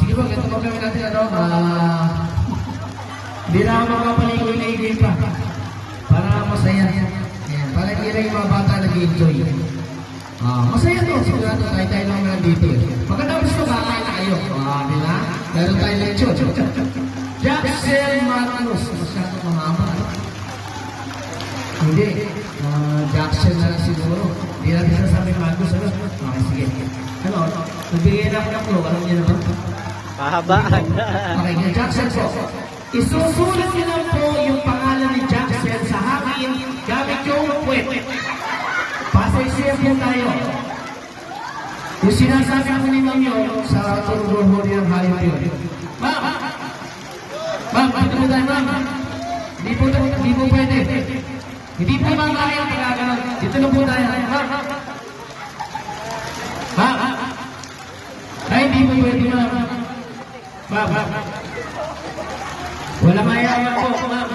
sige po, ganito kami natin ano, ah, hindi na ako makapaligoy-ligoy pa. Para masaya. Ayan, para hindi na yung mga bata nag-enjoy. Ah, masaya to, sigurado tayo tayo lang nandito. eh. Pagkatapos ito, kakain na. Ah, di ba? Meron tayo lechon. Jackson Marcos. Masyado mahaba. Hindi. Ah, Jackson na lang siguro. Hindi natin sasabi Marcos. Ano? Okay, sige. Ano? Nagbigay na ako ng clue. Alam niyo na ba? Pahabaan. Okay, Jackson po. Isusulat niyo lang po yung pangalan ni Jackson sa hangin gamit yung puwet. Pasay-siya po tayo. Yung sinasabi ko ni Ma'am yun sa turbo ng hayop yun. Ma'am! Ma'am, po tayo, ma'am. Hindi po, hindi po pwede. Hindi po ma'am kaya pagkakaroon. Dito na po tayo. Ma'am! Ay, hindi po pwede, ma'am. Ma'am. Wala mayaya po, ma'am.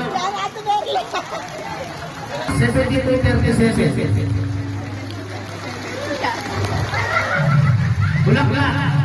7237. Bulak-bulak.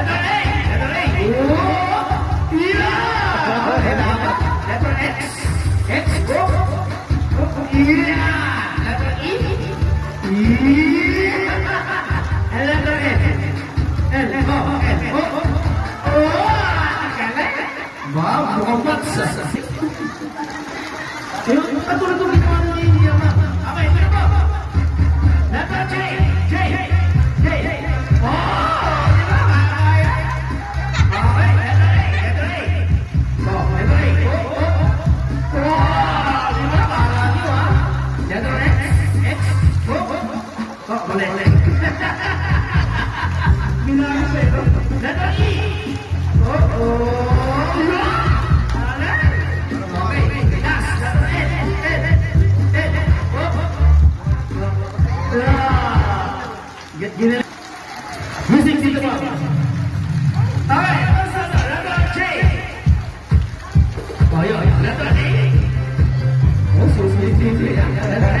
Wow, mukhang matsa. Ayun, katulad ก็มาเลยมีนาเสร็จแล้วแล้วอีโอ้โหยืน Music to the club. All right, let's go. Let's go. Chạy. Bỏ rồi. Let's go. Let's go. Let's go. Let's go.